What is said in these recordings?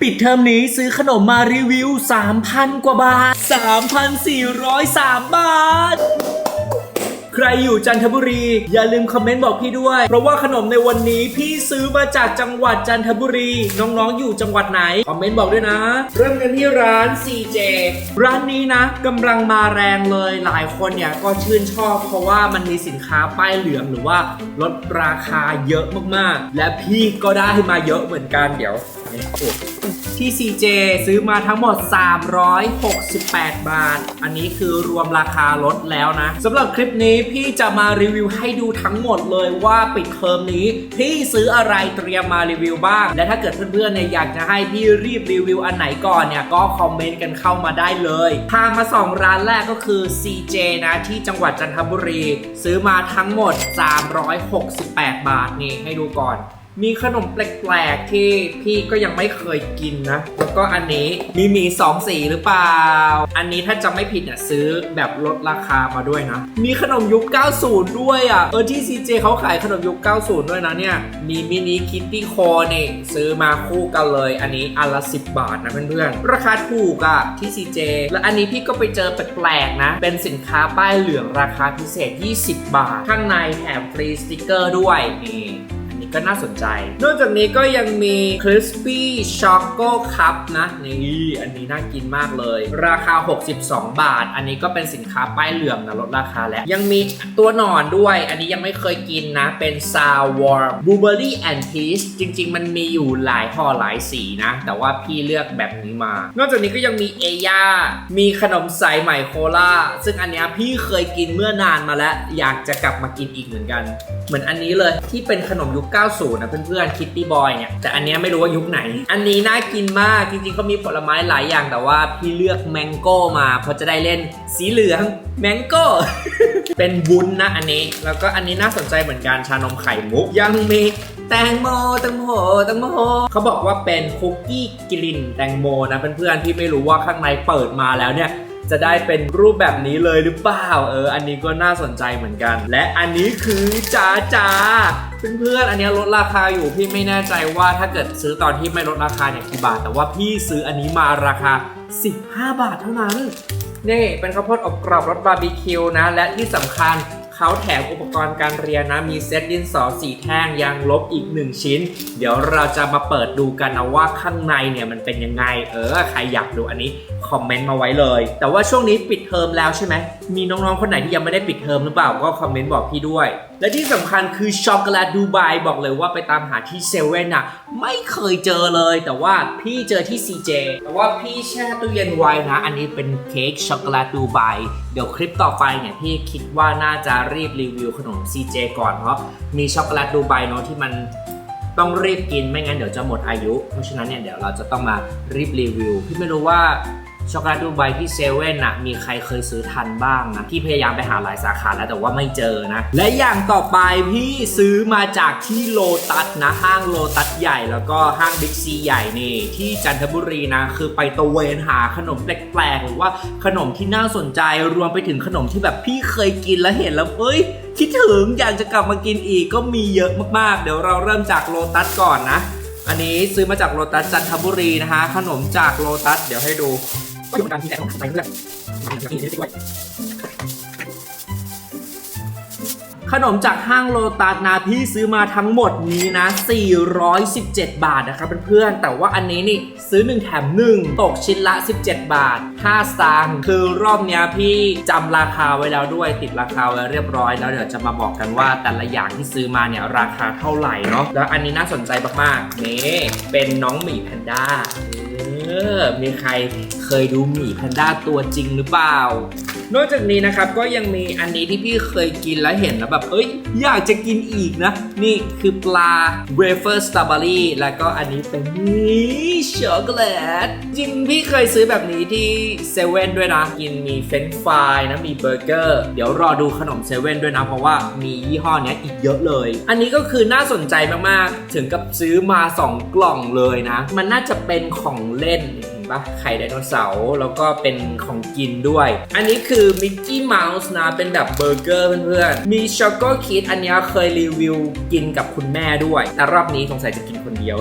ปิดเทอมนี้ซื้อขนมมารีวิว 3,000 กว่าบาท 3,403 บาท ใครอยู่จันทบุรี อย่าลืมคอมเมนต์บอกพี่ด้วย เพราะว่าขนมในวันนี้พี่ซื้อมาจากจังหวัดจันทบุรี น้องๆ อยู่จังหวัดไหน คอมเมนต์บอกด้วยนะ เริ่มกันที่ร้าน CJ ร้านนี้นะกำลังมาแรงเลยหลายคนเนี่ยก็ชื่นชอบ เพราะว่ามันมีสินค้าป้ายเหลืองหรือว่าลดราคาเยอะมากๆ และพี่ก็ได้มาเยอะเหมือนกันเดี๋ยวนี่โอ้ ที่ CJ ซื้อมาทั้งหมด 368 บาท อันนี้คือรวมราคาลดแล้วนะสำหรับคลิปนี้พี่จะมารีวิวให้ดูทั้งหมดเลยว่าปิดเทอมนี้ พี่ซื้ออะไรเตรียมมารีวิวบ้าง และถ้าเกิดเพื่อนๆเนี่ยอยากจะให้พี่รีบรีวิวอันไหนก่อนเนี่ยก็คอมเมนต์กันเข้ามาได้เลยพามาสองร้านแรกก็คือ CJ นะที่จังหวัดจันทบุรี ซื้อมาทั้งหมด 368 บาทนี่ให้ดูก่อน มีขนมแปลกๆที่พี่ก็ยังไม่เคยกินนะ แล้วก็อันนี้มีหมีสองสีหรือเปล่า อันนี้ถ้าจำไม่ผิดเนี่ยซื้อแบบลดราคามาด้วยนะ มีขนมยุค 90 ด้วยอะ เออที่ CJ เจเขาขายขนมยุค 90 ด้วยนะเนี่ย มีมินิคิตตี้โคนี่ซื้อมาคู่กันเลย อันนี้อันละ 10 บาทนะเพื่อนๆ ราคาถูกอะที่ CJ แล้วอันนี้พี่ก็ไปเจอแปลกๆนะ เป็นสินค้าป้ายเหลืองราคาพิเศษ 20 บาท ข้างในแถมฟรีสติกเกอร์ด้วยนี่ ก็น่าสนใจ นอกจากนี้ก็ยังมี Crispy Choco Cup นะนี่อันนี้น่ากินมากเลย ราคา 62 บาท อันนี้ก็เป็นสินค้าป้ายเหลืองนะลดราคาแล้ว ยังมีตัวหนอนด้วย อันนี้ยังไม่เคยกินนะ เป็น Sour Warm Blueberry and Peach จริง ๆ มันมีอยู่หลายห่อหลายสีนะ แต่ว่าพี่เลือกแบบนี้มา นอกจากนี้ก็ยังมีเอย่า มีขนมสายไหมโคลาซึ่งอันเนี้ยพี่เคยกินเมื่อนานมาแล้ว อยากจะกลับมากินอีกเหมือนกัน เหมือนอันนี้เลยที่เป็นขนมยุค90นะเพื่อนๆคิตตี้บอยเนี่ยแต่อันเนี้ยไม่รู้ว่ายุคไหน อันนี้น่ากินมากจริงๆเขามีผลไม้หลายอย่างแต่ว่าพี่เลือกแมงโก้มาเพราะจะได้เล่นสีเหลืองแมงโก้ เป็นวุ้นนะอันนี้ แล้วก็อันนี้น่าสนใจเหมือนกันชานมไข่มุก ยังมีแตงโมแตงโมแตงโมเขาบอกว่าเป็นคุกกี้กลิ่นแตงโมนะเพื่อนๆที่ไม่รู้ว่าข้างในเปิดมาแล้วเนี่ย จะได้เป็นรูปแบบนี้เลยหรือเปล่า เออ อันนี้ก็น่าสนใจเหมือนกัน และอันนี้คือจ้าจ้าเพื่อนๆ อันนี้ลดราคาอยู่พี่ไม่แน่ใจว่าถ้าเกิดซื้อตอนที่ไม่ลดราคาเนี่ยกี่บาท แต่ว่าพี่ซื้ออันนี้มาราคา 15 บาทเท่านั้น นี่เป็นข้าวโพดอบกรอบรสบาร์บีคิวนะ และที่สำคัญ เขาแถมอุปกรณ์การเรียนนะ มีเซตดินสอสีแท่งยางลบอีก 1 ชิ้น เดี๋ยวเราจะมาเปิดดูกันนะว่าข้างในเนี่ยมันเป็นยังไง เออ ใครอยากดูอันนี้ คอมเมนต์มาไว้เลย แต่ว่าช่วงนี้ปิดเทอมแล้วใช่ไหม มีน้องๆ คนไหนที่ยังไม่ได้ปิดเทอมหรือเปล่าก็คอมเมนต์บอกพี่ด้วย และที่สำคัญคือช็อกโกแลตดูไบบอกเลยว่าไปตามหาที่เซเว่นอะไม่เคยเจอเลย แต่ว่าพี่เจอที่ CJ แต่ว่าพี่แช่ตู้เย็นไว้นะ อันนี้เป็นเค้กช็อกโกแลตดูไบเดี๋ยวคลิปต่อไปเนี่ยพี่คิดว่าน่าจะรีบรีวิวขนม CJ ก่อนเพราะมีช็อกโกแลตดูไบเนาะที่มันต้องรีบกินไม่งั้นเดี๋ยวจะหมดอายุ เพราะฉะนั้นเนี่ยเดี๋ยวเราจะต้องมารีบรีวิว พี่ไม่รู้ว่า ช็อกโกแลตดูไบที่เซเว่นน่ะมีใครเคยซื้อทันบ้างนะพี่พยายามไปหาหลายสาขาแล้วแต่ว่าไม่เจอนะ และอย่างต่อไปพี่ซื้อมาจากที่โลตัสนะห้างโลตัสใหญ่แล้วก็ห้างบิ๊กซีใหญ่นี่ที่จันทบุรีนะ คือไปตะเวนหาขนมแปลกๆหรือว่าขนมที่น่าสนใจรวมไปถึงขนมที่แบบพี่เคยกินแล้วเห็นแล้วเอ้ยคิดถึงอยากจะกลับมากินอีกก็มีเยอะมากๆ เดี๋ยวเราเริ่มจากโลตัสก่อนนะ อันนี้ซื้อมาจากโลตัสจันทบุรีนะคะขนมจากโลตัสเดี๋ยวให้ดู ก็อยู่การที่แหนของไปเพื่อนขนมจากห้างโลตัสนะพี่ซื้อมาทั้งหมดนี้นะ 417 บาทนะครับเพื่อนๆ แต่ว่าอันนี้นี่ซื้อ 1 แถม 1 ตกชิ้นละ 17 บาท 5 สตางค์คือรอบเนี้ยพี่จำราคาไว้แล้วด้วยติดราคาไว้เรียบร้อยแล้วเดี๋ยวจะมาบอกกันว่าแต่ละอย่างที่ซื้อมาเนี่ยราคาเท่าไหร่เนาะแล้วอันนี้น่าสนใจมากๆนี่เป็นน้องหมีแพนด้า ออมีใครเคยดูหมีแพนด้าตัวจริงหรือเปล่า นอกจากนี้นะครับก็ยังมีอันนี้ที่พี่เคยกินแล้วเห็นแล้วแบบเอ้ยอยากจะกินอีกนะ นี่คือปลาเวเฟอร์สตรอเบอรี่แล้วก็อันนี้เป็นนี่ช็อกโกแลตจริงพี่เคยซื้อแบบนี้ที่เซเว่นด้วยนะกินมีเฟรนฟรายนะมีเบอร์เกอร์ เดี๋ยวรอดูขนมเซเว่นด้วยนะ เพราะว่ามียี่ห้อนี้อีกเยอะเลย อันนี้ก็คือน่าสนใจมากๆ ถึงกับซื้อมา 2 กล่องเลยนะ มันน่าจะเป็นของเล่นเห็น ปะไข่ไดโนเสาร์แล้วก็เป็นของกินด้วย อันนี้คือมิกกี้เมาส์นะ เป็นแบบเบอร์เกอร์เพื่อนๆ มีช็อกโกคิดอันนี้เคยรีวิวกินกับคุณแม่ด้วย แต่รอบนี้สงสัยจะกินคนเดียว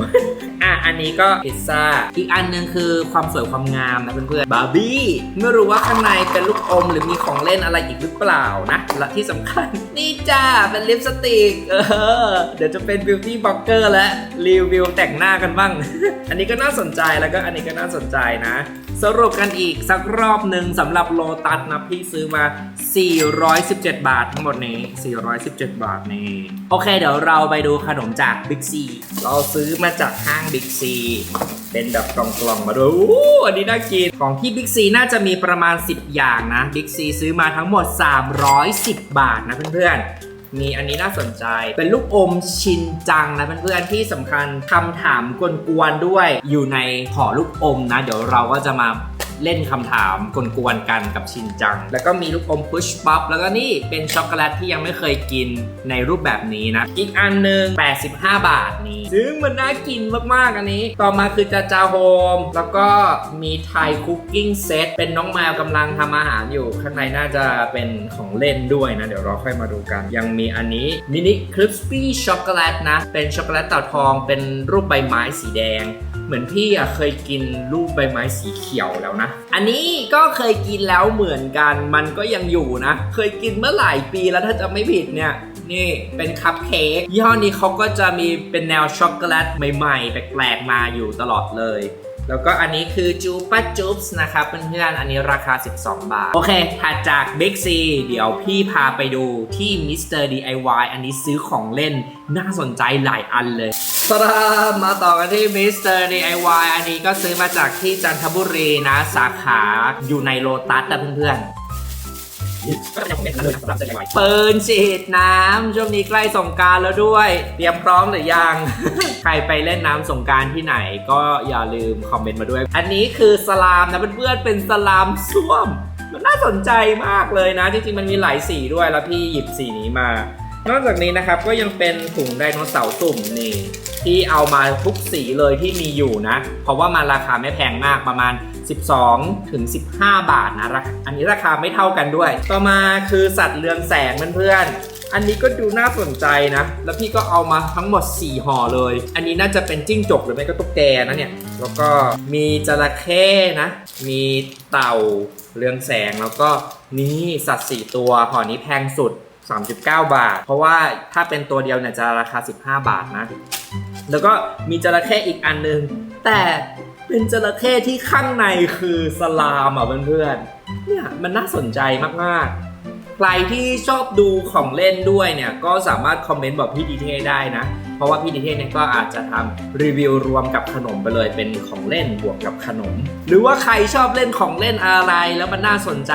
อะอันนี้ก็พิซซ่า อีกอันหนึงคือความสวยความงามนะเพื่อนๆบาร์บี้ไม่รู้ว่าข้างในเป็นลูกอมหรือมีของเล่นอะไรอีกหรือเปล่านะ และที่สำคัญ นี่จ้าเป็นลิปสติกเออเดี๋ยวจะเป็นบิวตี้บล็อกเกอร์และรีวิวแต่งหน้ากันบ้าง อันนี้ก็น่าสนใจแล้วก็อันนี้ก็น่าสนใจนะ สรุปกันอีกสักรอบหนึ่งสำหรับโลตัสนะพี่ซื้อมา 417 บาททั้งหมดนี้ 417 บาทนี่ โอเค เดี๋ยวเราไปดูขนมจาก Big C เราซื้อมาจากห้าง Big C เป็นแบบกล่องๆมาด้วยอู้อันนี้น่ากิน ของที่ Big C น่าจะมีประมาณ 10 อย่างนะ Big C ซื้อมาทั้งหมด 310 บาทนะเพื่อนๆ มีอันนี้น่าสนใจ เป็นลูกอมชินจังนะเพื่อนๆที่สำคัญคำถามกวนๆด้วยอยู่ในห่อลูกอมนะ เดี๋ยวเราก็จะมา เล่นคำถามกวนๆกันกับชินจัง แล้วก็มีลูกอมพุชป๊อปแล้วก็นี่เป็นช็อกโกแลตที่ยังไม่เคยกินในรูปแบบนี้นะ อีกอันหนึ่ง85 บาทนี่ซึ่งมันน่ากินมากๆอันนี้ ต่อมาคือจาจาโฮม แล้วก็มีไทยคุกกิ้งเซตเป็นน้องแมวกำลังทำอาหารอยู่ ข้างในน่าจะเป็นของเล่นด้วยนะ เดี๋ยวเราค่อยมาดูกัน ยังมีอันนี้มินิคริสปี้ช็อกโกแลตนะ เป็นช็อกโกแลตเต่าทองเป็นรูปใบไม้สีแดง เหมือนพี่อะเคยกินรูปใบไม้สีเขียวแล้วนะ อันนี้ก็เคยกินแล้วเหมือนกัน มันก็ยังอยู่นะ เคยกินเมื่อหลายปีแล้วถ้าจะไม่ผิดเนี่ยนี่เป็นคัพเค้กยี่ห้อนี้เขาก็จะมีเป็นแนวช็อกโกแลตใหม่ๆ แปลกๆมาอยู่ตลอดเลย แล้วก็อันนี้คือจูป a จู p ส์นะครับเพื่อนๆอันนี้ราคา 12 บาท โอเคถัดจาก Big C เดี๋ยวพี่พาไปดูที่ Mr. DIY อันนี้ซื้อของเล่นน่าสนใจหลายอันเลย สรามมาต่อกันที่ Mr. DIY อันนี้ก็ซื้อมาจากที่จันทบุรีนะ สาขาอยู่ในโลตัสนะเพื่อนๆปืนฉีดน้ำช่วงนี้ใกล้สงกรารแล้วด้วย เตรียมพร้อมหรือยัง ใครไปเล่นน้ำสงกรารที่ไหนก็อย่าลืมคอมเมนต์มาด้วย อันนี้คือสลามนะเพื่อนๆเป็นสลามส้วม มันน่าสนใจมากเลยนะ จริงๆมันมีหลายสีด้วยแล้วพี่หยิบสีนี้มา นอกจากนี้นะครับก็ยังเป็นถุงไดโนเสาร์สุ่มนี่ที่เอามาทุกสีเลยที่มีอยู่นะ เพราะว่ามันราคาไม่แพงมากประมาณ 12 ถึง 15 บาทนะราคาอันนี้ราคาไม่เท่ากันด้วย ต่อมาคือสัตว์เรืองแสงเพื่อนๆอันนี้ก็ดูน่าสนใจนะ แล้วพี่ก็เอามาทั้งหมด 4ห่อเลย อันนี้น่าจะเป็นจิ้งจกหรือไม่ก็ตุ๊กแกนะเนี่ยแล้วก็มีจระเข้นะ มีเต่าเรืองแสงแล้วก็นี่สัตว์ 4 ตัวห่อนี้แพงสุด 39 บาท เพราะว่าถ้าเป็นตัวเดียวเนี่ยจะราคา 15 บาทนะ แล้วก็มีจระเข้อีกอันนึง แต่เป็นจระเข้ที่ข้างในคือสลามอะเพื่อนๆเนี่ยมันน่าสนใจมากๆ ใครที่ชอบดูของเล่นด้วยเนี่ยก็สามารถคอมเมนต์บอกพี่ดีเทได้นะ ราะว่าพี่ดีเทเนี่ยก็อาจจะทำรีวิวรวมกับขนมไปเลยเป็นของเล่นบวกกับขนม หรือว่าใครชอบเล่นของเล่นอะไรแล้วมันน่าสนใจ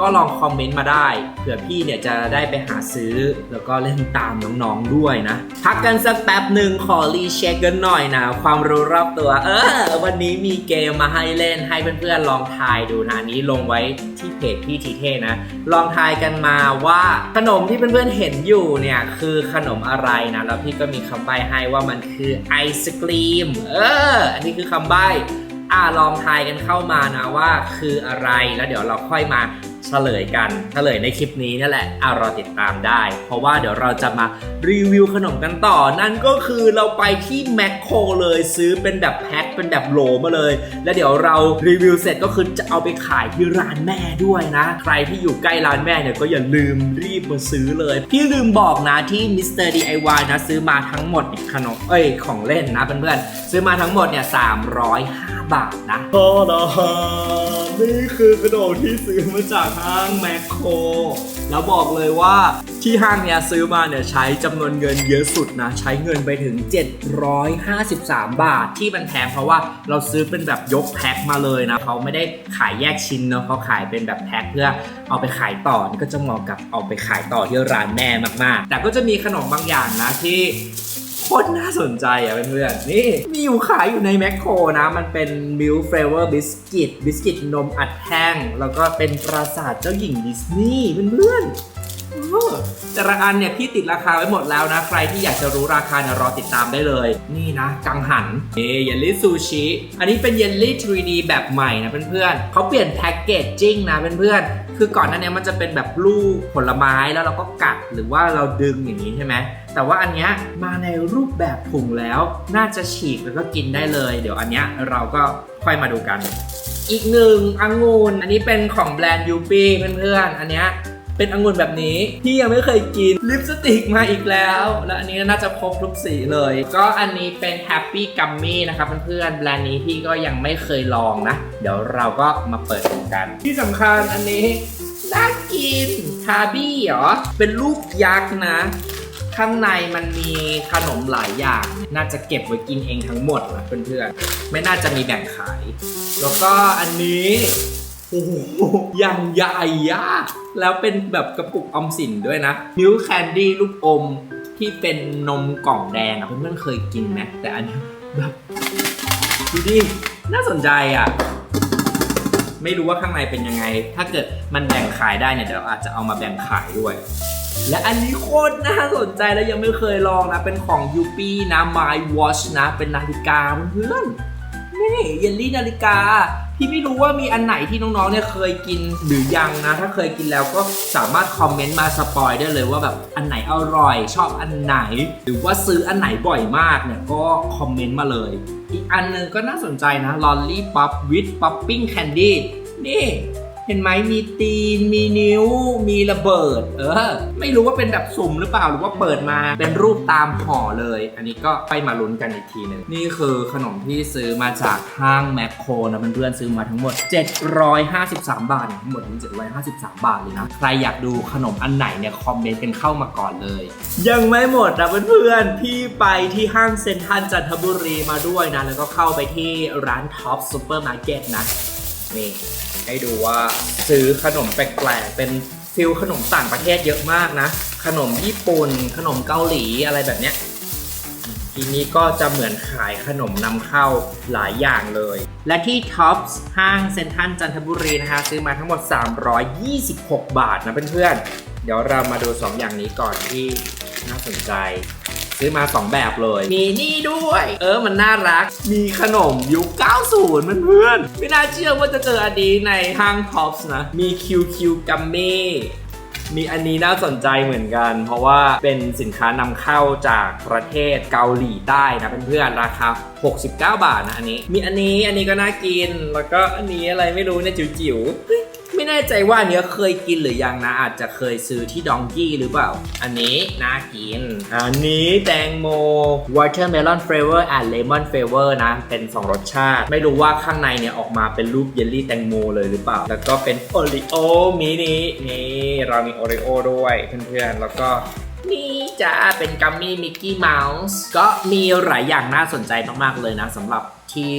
ก็ลองคอมเมนต์มาได้เผื่อพี่เนี่ยจะได้ไปหาซื้อ แล้วก็เล่นตามน้องๆด้วยนะพักกันสักแป๊บหนึ่งขอรีเช็คกันหน่อยนะ ความรู้รอบตัว เออ วันนี้มีเกมมาให้เล่นให้เพื่อนๆลองทายดูนะนี้ลงไว้ที่เพจพี่ทีเทนะ ลองทายกันมาว่าขนมที่เพื่อนๆเห็นอยู่เนี่ยคือขนมอะไรนะแล้วพี่ก็มีคำใบ้ให้ว่ามันคือไอศกรีม เออ อันนี้คือคำใบ้อ่าลองทายกันเข้ามานะว่าคืออะไรแล้วเดี๋ยวเราค่อยมา เฉลยกันเฉลยในคลิปนี้นี่แหละอ่ารอติดตามได้ เพราะว่าเดี๋ยวเราจะมารีวิวขนมกันต่อ นั่นก็คือเราไปที่แมคโครเลยซื้อเป็นแบบแพ็คเป็นแบบโหลมาเลย แล้วเดี๋ยวเรารีวิวเสร็จก็คือจะเอาไปขายที่ร้านแม่ด้วยนะ ใครที่อยู่ใกล้ร้านแม่เนี่ยก็อย่าลืมรีบมาซื้อเลย พี่ลืมบอกนะที่ Mr. DIY นะซื้อมาทั้งหมดขนมเอ้ยของเล่นนะเพื่อนๆซื้อมาทั้งหมดเนี่ย305บาทนะพอนะนี่คือขนมที่ซื้อมาจากห้างแมคโคร แล้วบอกเลยว่าที่ห้างเนี้ยซื้อมาเนี่ยใช้จำนวนเงินเยอะสุดนะ ใช้เงินไปถึง 753 บาทที่มันแพงเพราะว่าเราซื้อเป็นแบบยกแพ็คมาเลยนะเขาไม่ได้ขายแยกชิ้นเนาะเขาขายเป็นแบบแพ็คเพื่อเอาไปขายต่อนี่ก็จะเหมาะกับเอาไปขายต่อที่ร้านแม่มากๆ แต่ก็จะมีขนมบางอย่างนะที่ ตรน่าสนใจอะเพื่อนๆนี่มีอยู่ขายอยู่ในแมคโครนะ มันเป็น Milk Flavor Biscuit บิสกิตนมอัดแห้ง แล้วก็เป็นปราสาทเจ้าหญิงดิสนีย์เพื่อนๆ แต่ละอันเนี่ยพี่ติดราคาไว้หมดแล้วนะ ใครที่อยากจะรู้ราคาเนี่ยรอติดตามได้เลย นี่นะ กังหันเยลลี่ซูชิอันนี้เป็นเยลลี่ 3D แบบใหม่นะเพื่อนๆเขาเปลี่ยนแพ็กเกจจิ้งนะเพื่อนๆคือก่อนหน้านี้มันจะเป็นแบบลูกผลไม้แล้วเราก็กัดหรือว่าเราดึงอย่างนี้ใช่ไหมแต่ว่าอันเนี้ยมาในรูปแบบถุงแล้ว น่าจะฉีกแล้วก็กินได้เลย เดี๋ยวอันเนี้ยเราก็ค่อยมาดูกัน อีกหนึ่งองุ่นอันนี้เป็นของแบรนด์ยูปี้เพื่อนๆอันเนี้ย เป็นองุ่นแบบนี้ที่ยังไม่เคยกินลิปสติกมาอีกแล้ว และอันนี้น่าจะครบทุกสีเลย ก็อันนี้เป็น Happy Gummy นะครับเพื่อนๆแบรนด์นี้พี่ก็ยังไม่เคยลองนะ เดี๋ยวเราก็มาเปิดดูกัน ที่สำคัญอันนี้น่ากินทาบี้เหรอ เป็นลูกยักษ์นะ ข้างในมันมีขนมหลายอย่าง น่าจะเก็บไว้กินเองทั้งหมดนะเพื่อนๆ ไม่น่าจะมีแบ่งขาย แล้วก็อันนี้ โอ้โหอย่างใหญ่อะแล้วเป็นแบบกระปุกออมสินด้วยนะมิลแคนดี้ลูกอมที่เป็นนมกล่องแดงอะเพื่อนๆเคยกินไหมแต่อันนี้แบบดูดิน่าสนใจอะไม่รู้ว่าข้างในเป็นยังไง ถ้าเกิดมันแบ่งขายได้เนี่ยเดี๋ยวอาจจะเอามาแบ่งขายด้วย และอันนี้โคตรน่าสนใจแล้วยังไม่เคยลองนะ เป็นของยูปี้นะ My Watch นะ เป็นนาฬิกาเพื่อน นี่เยลลี่นาฬิกา พี่ไม่รู้ว่ามีอันไหนที่น้องๆเนี่ยเคยกินหรือยังนะ ถ้าเคยกินแล้วก็สามารถคอมเมนต์มาสปอยได้เลยว่าแบบอันไหนอร่อย ชอบอันไหน หรือว่าซื้ออันไหนบ่อยมากเนี่ยก็คอมเมนต์มาเลย อีกอันหนึงก็น่าสนใจนะลอลลี่ป๊อปวิดป๊อปปิ้งแคนดี้นี่ เห็นไหมมีตีน มีนิ้ว มีระเบิด เออ ไม่รู้ว่าเป็นแบบสุ่มหรือเปล่าหรือว่าเปิดมาเป็นรูปตามห่อเลย อันนี้ก็ไปมาลุ้นกันอีกทีหนึ่งนี่คือขนมที่ซื้อมาจากห้างแมคโครนะเพื่อนๆซื้อมาทั้งหมด 753 บาททั้งหมดทั้ง753 บาทเลยนะ ใครอยากดูขนมอันไหนเนี่ยคอมเมนต์กันเข้ามาก่อนเลย ยังไม่หมดนะเพื่อนๆพี่ไปที่ห้างเซ็นทรัลจันทบุรีมาด้วยนะแล้วก็เข้าไปที่ร้านท็อปซูเปอร์มาร์เก็ตนะนี่ ให้ดูว่าซื้อขนมแปลกๆเป็นฟิลขนมต่างประเทศเยอะมากนะ ขนมญี่ปุ่น ขนมเกาหลีอะไรแบบเนี้ยทีนี้ก็จะเหมือนขายขนมนำเข้าหลายอย่างเลย และที่ท็อปส์ห้างเซ็นทรัลจันทบุรีนะคะ ซื้อมาทั้งหมด 326 บาทนะเพื่อนๆเดี๋ยวเรามาดู 2 อย่างนี้ก่อนที่น่าสนใจ ซื้อมา 2 แบบเลย มีนี่ด้วย เออมันน่ารัก มีขนมยุค 90 มันเพื่อนๆไม่น่าเชื่อว่าจะเจออันนี้ในห้างท็อปส์นะ มี QQ กัมมี่มีอันนี้น่าสนใจเหมือนกัน เพราะว่าเป็นสินค้านำเข้าจากประเทศเกาหลีใต้นะเพื่อนๆราคา 69 บาทนะอันนี้ มีอันนี้อันนี้ก็น่ากิน แล้วก็อันนี้อะไรไม่รู้เนี่ยจิ๋วๆเฮ้ย ไม่แน่ใจว่าอันเนี้ยเคยกินหรือยังนะ อาจจะเคยซื้อที่ดองกี้หรือเปล่า อันนี้น่ากิน อันนี้แตงโม watermelon flavor and lemon flavor นะ เป็น 2 รสชาติ ไม่รู้ว่าข้างในเนี่ยออกมาเป็นรูปเยลลี่แตงโมเลยหรือเปล่า แล้วก็เป็นโอริโอมินินี่เรามีโอริโอด้วยเพื่อนๆ แล้วก็นี่จ้าเป็นกัมมี่มิกกี้เมาส์ก็มีหลายอย่างน่าสนใจมากๆเลยนะสำหรับ ที่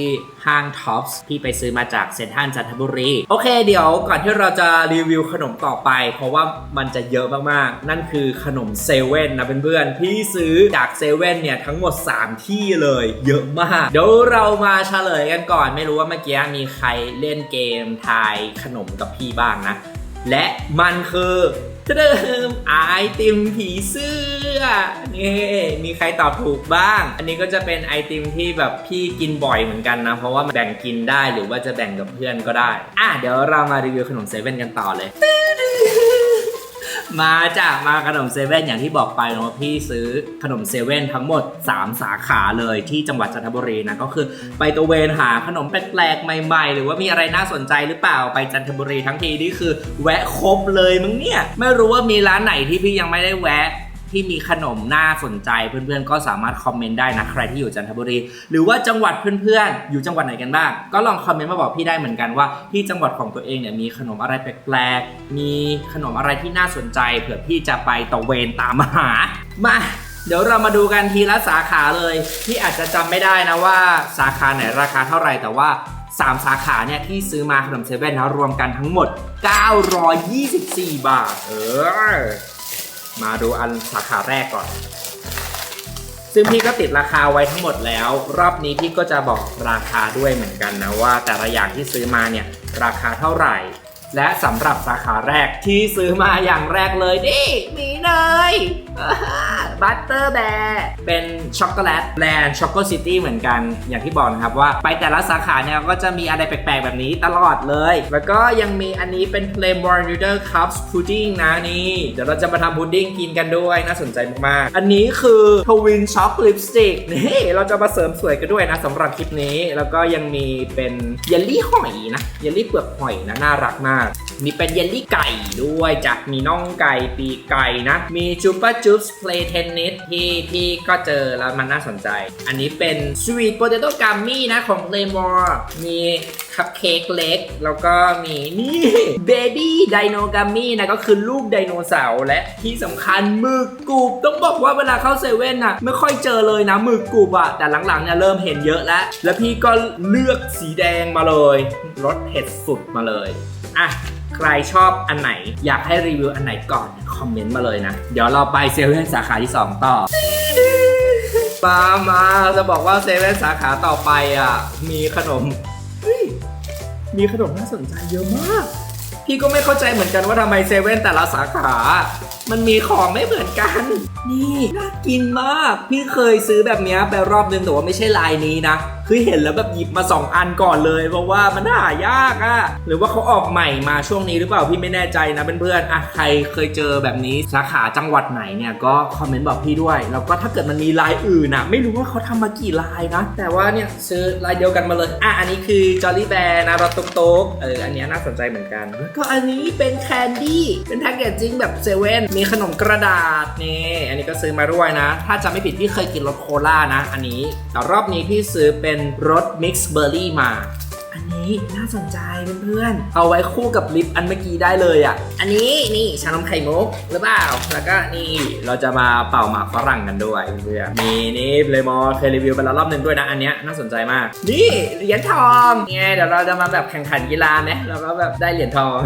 ห้างท็อปส์ที่ไปซื้อมาจากเซ็นทรัลจันทบุรี โอเค เดี๋ยวก่อนที่เราจะรีวิวขนมต่อไป เพราะว่ามันจะเยอะมากๆ นั่นคือขนมเซเว่นนะเพื่อนๆพี่ซื้อจากเซเว่นเนี่ยทั้งหมด 3 ที่เลยเยอะมาก เดี๋ยวเรามาเฉลยกันก่อน ไม่รู้ว่าเมื่อกี้มีใครเล่นเกมทายขนมกับพี่บ้างนะ และมันคือ เดิมไอติมผีเสื้อนี่มีใครตอบถูกบ้าง อันนี้ก็จะเป็นไอติมที่แบบพี่กินบ่อยเหมือนกันนะ เพราะว่าแบ่งกินได้หรือว่าจะแบ่งกับเพื่อนก็ได้ อะเดี๋ยวเรามารีวิวขนมเซเว่นกันต่อเลย มาจากมาขนมเซเว่นอย่างที่บอกไปนะพี่ซื้อขนมเซเว่นทั้งหมด 3 สาขาเลยที่จังหวัดจันทบุรีนะก็คือไปตระเวนหาขนมแปลกๆใหม่ๆ หรือว่ามีอะไรน่าสนใจหรือเปล่าไปจันทบุรีทั้งทีนี่คือ แวะครบเลยมึงเนี่ย ไม่รู้ว่ามีร้านไหนที่พี่ยังไม่ได้แวะ ที่มีขนมน่าสนใจเพื่อนๆ ก็สามารถคอมเมนต์ได้นะใครที่อยู่จันทบุรี หรือว่าจังหวัดเพื่อนๆ อยู่จังหวัดไหนกันบ้าง ก็ลองคอมเมนต์มาบอกพี่ได้เหมือนกันว่าที่จังหวัดของตัวเองเนี่ยมีขนมอะไรแปลกๆ มีขนมอะไรที่น่าสนใจ เผื่อพี่จะไปตะเวนตามหา มาเดี๋ยวเรามาดูกันทีละสาขาเลยพี่อาจจะจำไม่ได้นะว่าสาขาไหนราคาเท่าไหร่แต่ว่า 3 สาขาเนี่ยที่ซื้อมาขนมเซเว่นนะรวมกันทั้งหมด 924 บาท เออ มาดูอันสาขาแรกก่อน ซึ่งพี่ก็ติดราคาไว้ทั้งหมดแล้ว รอบนี้พี่ก็จะบอกราคาด้วยเหมือนกันนะว่า แต่ละอย่างที่ซื้อมาเนี่ยราคาเท่าไหร่ และสำหรับสาขาแรกที่ซื้อมาอย่างแรกเลยนี่มีเนยบัตเตอร์แบร์เป็นช็อกโกแลตแบรนด์ช็อกโกซิตี้เหมือนกันอย่างที่บอกนะครับว่าไปแต่ละสาขาเนี่ยก็จะมีอะไรแปลกๆแบบนี้ตลอดเลย แล้วก็ยังมีอันนี้เป็น Playmore Noodle Cups Pudding นะนี่ เดี๋ยวเราจะมาทำพุดดิ้งกินกันด้วยน่าสนใจมากๆ อันนี้คือ Twin Shock Lipstick นี่เราจะมาเสริมสวยกันด้วยนะสำหรับคลิปนี้ แล้วก็ยังมีเป็นเยลลี่หอยนะเยลลี่เปลือกหอยนะน่ารักมาก знаю. มีเป็นเยลลี่ไก่ด้วยจ้ะมีน่องไก่ปีกไก่นะ มีจูป a จู p สเพลย์เทนนิสที่พี่ก็เจอแล้วมันน่าสนใจ อันนี้เป็นสวีทโปเตโต้กัมมี่นะของเลมอร์มีคัพเค้กเล็ก แล้วก็มีนี่เบบี้ไดโนกัมมี่นะก็คือลูกไดโนเสาร์และที่สำคัญหมึกกรุบต้องบอกว่าเวลาเข้าเซเว่นน่ะไม่ค่อยเจอเลยนะหมึกกรุบอะแต่หลังๆเนี่ยเริ่มเห็นเยอะแล้ว แล้วพี่ก็เลือกสีแดงมาเลยรสเผ็ดสุดมาเลยอะ ใครชอบอันไหน อยากให้รีวิวอันไหนก่อนคอมเมนต์มาเลยนะ เดี๋ยวเราไปเซเว่นสาขาที่ 2 ต่อมามาจะบอกว่าเซเว่นสาขาต่อไปอะ มีขนมมีขนมน่าสนใจเยอะมาก พี่ก็ไม่เข้าใจเหมือนกันว่าทำไมเซเว่นแต่ละสาขามันมีของไม่เหมือนกัน นี่น่ากินมาก พี่เคยซื้อแบบเนี้ยไปรอบนึงแต่ว่าไม่ใช่ลายนี้นะ คือเห็นแล้วแบบหยิบมา 2 อันก่อนเลย เพราะว่ามันหายากอะหรือว่าเขาออกใหม่มาช่วงนี้หรือเปล่าพี่ไม่แน่ใจนะเพื่อนๆอะใครเคยเจอแบบนี้สาขาจังหวัดไหนเนี่ยก็คอมเมนต์บอกพี่ด้วย แล้วก็ถ้าเกิดมันมีลายอื่นอะไม่รู้ว่าเขาทำมากี่ลายนะ แต่ว่าเนี่ยซื้อลายเดียวกันมาเลย อะอันนี้คือจอ l ลี่แบร์นะรถตุ๊กตุ๊กเอออันนี้น่าสนใจเหมือนกัน แล้วก็อันนี้เป็นแคนดี้เป็นแพ็กเกจจิ้งแบบเซเว่นมีขนมกระดาษนี่ อันนี้ก็ซื้อมาด้วยนะ ถ้าจำไม่ผิดพี่เคยกินรสโคลานะ อันนี้ แต่รอบนี้พี่ซื้อเป็นรสมิกซ์เบอร์รี่มา อันนี้น่าสนใจเพื่อนๆ เอาไว้คู่กับลิปอันเมื่อกี้ได้เลยอะ อันนี้นี่ชานมไข่มุกหรือเปล่า แล้วก็นี่เราจะมาเป่าหมากฝรั่งกันด้วยเพื่อนๆ มีนี่เลยมอเคยรีวิวไปแล้วรอบหนึ่งด้วยนะ อันเนี้ยน่าสนใจมาก นี่เหรียญทองไงเดี๋ยวเราจะมาแบบแข่งขันกีฬาไหมแล้วก็แบบได้เหรียญทอง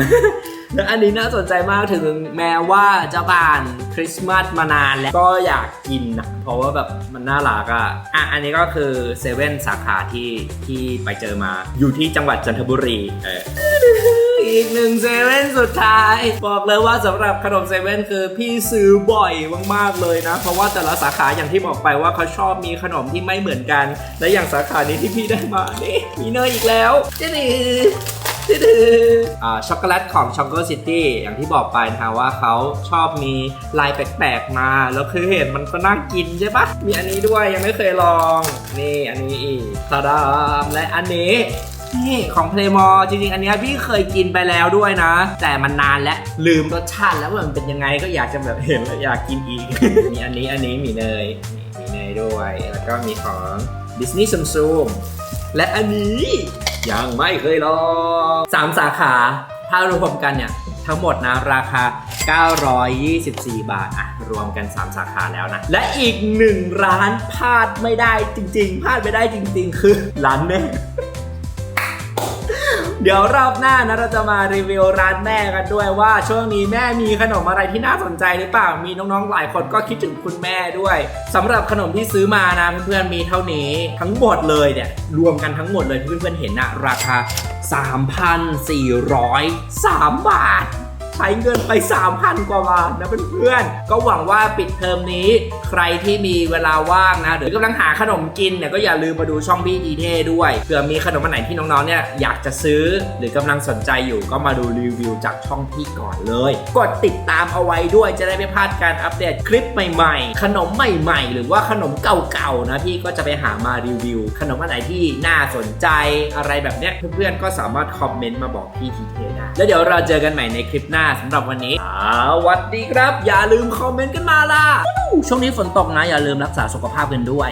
แล้วอันนี้น่าสนใจมากถึงแม้ว่าจะผ่านคริสต์มาสมานานแล้วก็อยากกินนะเพราะว่าแบบมันน่ารักอะอะ อันนี้ก็คือเซเว่นสาขาที่ที่ไปเจอมา อยู่ที่จังหวัดจันทบุรีเอออีกหนึ่งเซเว่นสุดท้าย บอกเลยว่าสำหรับขนมเซเว่นคือพี่ซื้อบ่อยมากๆเลยนะ เพราะว่าแต่ละสาขาอย่างที่บอกไปว่าเขาชอบมีขนมที่ไม่เหมือนกัน และอย่างสาขานี้ที่พี่ได้มานี่มีเนยอีกแล้วเจ๊ดีเจ๊ดีอ่ ช็อกโกแลตของช็อกโกซิตี้อย่างที่บอกไปนะคะว่าเขาชอบมีลายแปลกๆมา แล้วคือเห็นมันก็น่ากินใช่ปะมีอันนี้ด้วยยังไม่เคยลอง นี่อันนี้อีกตาดามและอันนี้นี่ของเพลมอจริงๆ อันนี้พี่เคยกินไปแล้วด้วยนะ แต่มันนานแล้วลืมรสชาติแล้วว่ามันเป็นยังไงก็อยากจะแบบเห็นแล้วอยากกินอีก มีอันนี้อันนี้มีเนยมีเนยด้วย แล้วก็มีของดิสนีย์ซัมซุงและอันนี้ ยังไม่เคยลองสามสาขา ถ้ารวมกันเนี่ยทั้งหมดนะราคา 924 บาทอะรวมกัน 3 สาขาแล้วนะ และอีกหนึ่งร้านพลาดไม่ได้จริง ๆพลาดไม่ได้จริง ๆ คือร้านแม่ เดี๋ยวรอบหน้านะเราจะมารีวิวร้านแม่กันด้วยว่า ช่วงนี้แม่มีขนมอะไรที่น่าสนใจหรือเปล่า มีน้องๆหลายคนก็คิดถึงคุณแม่ด้วยสำหรับขนมที่ซื้อมานะเพื่อนๆมีเท่านี้ทั้งหมดเลยเนี่ยรวมกันทั้งหมดเลยเพื่อนๆเห็นนะราคา 3,403 บาท ใช้เงินไป 3,000 กว่าบาทนะเพื่อนๆ ก็หวังว่าปิดเทอมนี้ ใครที่มีเวลาว่างนะหรือกำลังหาขนมกินเนี่ยก็อย่าลืมมาดูช่องพี่ดีเท่ด้วยเผื่อมีขนมอันไหนที่น้องๆเนี่ยอยากจะซื้อหรือกำลังสนใจอยู่ก็มาดูรีวิวจากช่องพี่ก่อนเลย กดติดตามเอาไว้ด้วยจะได้ไม่พลาดการอัปเดตคลิปใหม่ๆ ขนมใหม่ๆ หรือว่าขนมเก่าๆนะพี่ก็จะไปหามารีวิว ขนมอันไหนที่น่าสนใจอะไรแบบเนี้ยเพื่อนๆก็สามารถคอมเมนต์มาบอกพี่ทีเทได้แล้วเดี๋ยวเราเจอกันใหม่ในคลิปหน้าสำหรับวันนี้สวัสดีครับ อย่าลืมคอมเมนต์กันมาล่ะ ช่วงนี้ฝนตกนะ อย่าลืมรักษาสุขภาพกันด้วย